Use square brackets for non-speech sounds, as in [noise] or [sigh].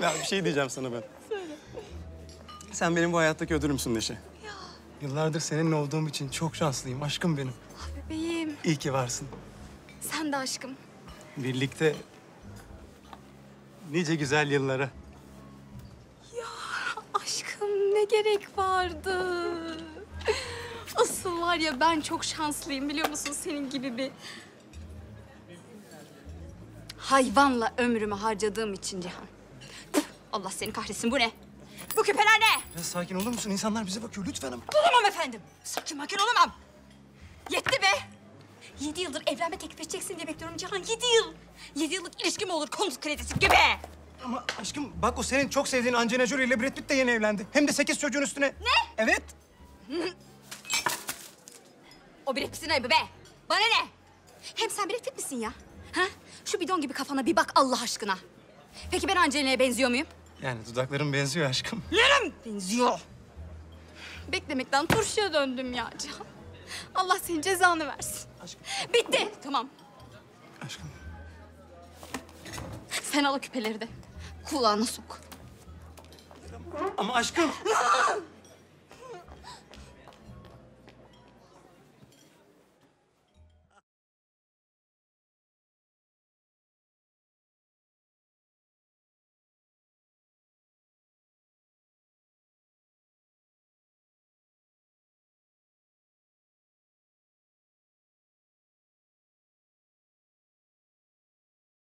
Ya bir şey diyeceğim sana ben. Sen benim bu hayattaki ödülümsün Neşe. Yıllardır seninle olduğum için çok şanslıyım. Aşkım benim. Bebeğim, İyi ki varsın. sen de aşkım. Birlikte nice güzel yıllara. Aşkım ne gerek vardı? Asıl var ya ben çok şanslıyım biliyor musun senin gibi bir... Hayvanla ömrümü harcadığım için Cihan. Allah seni kahretsin bu ne? Bu küpeler ne? Biraz sakin olur musun? İnsanlar bize bakıyor lütfen ama. Olamam efendim. Sakin makin olamam. Yetti be. Yedi yıldır evlenme teklif edeceksin diye bekliyorum Cihan. Yedi yıl. Yedi yıllık ilişki mi olur konut kredisi gibi? Ama aşkım bak o senin çok sevdiğin Angelina Jolie ile Brad Pitt de yeni evlendi. Hem de sekiz çocuğun üstüne. Ne? Evet. [laughs] O bir hepsinin ayıbı be. Bana ne? Hem sen bir Pitt misin ya? Ha? Şu bidon gibi kafana bir bak Allah aşkına. Peki ben Angelina'ya benziyor muyum? Yani dudakların benziyor aşkım. Yarım benziyor. Beklemekten turşuya döndüm ya Cihan. Allah senin cezanı versin. Aşkım. Bitti. Tamam. Aşkım. Sen al o küpeleri de. Kulağına sok. Ama aşkım.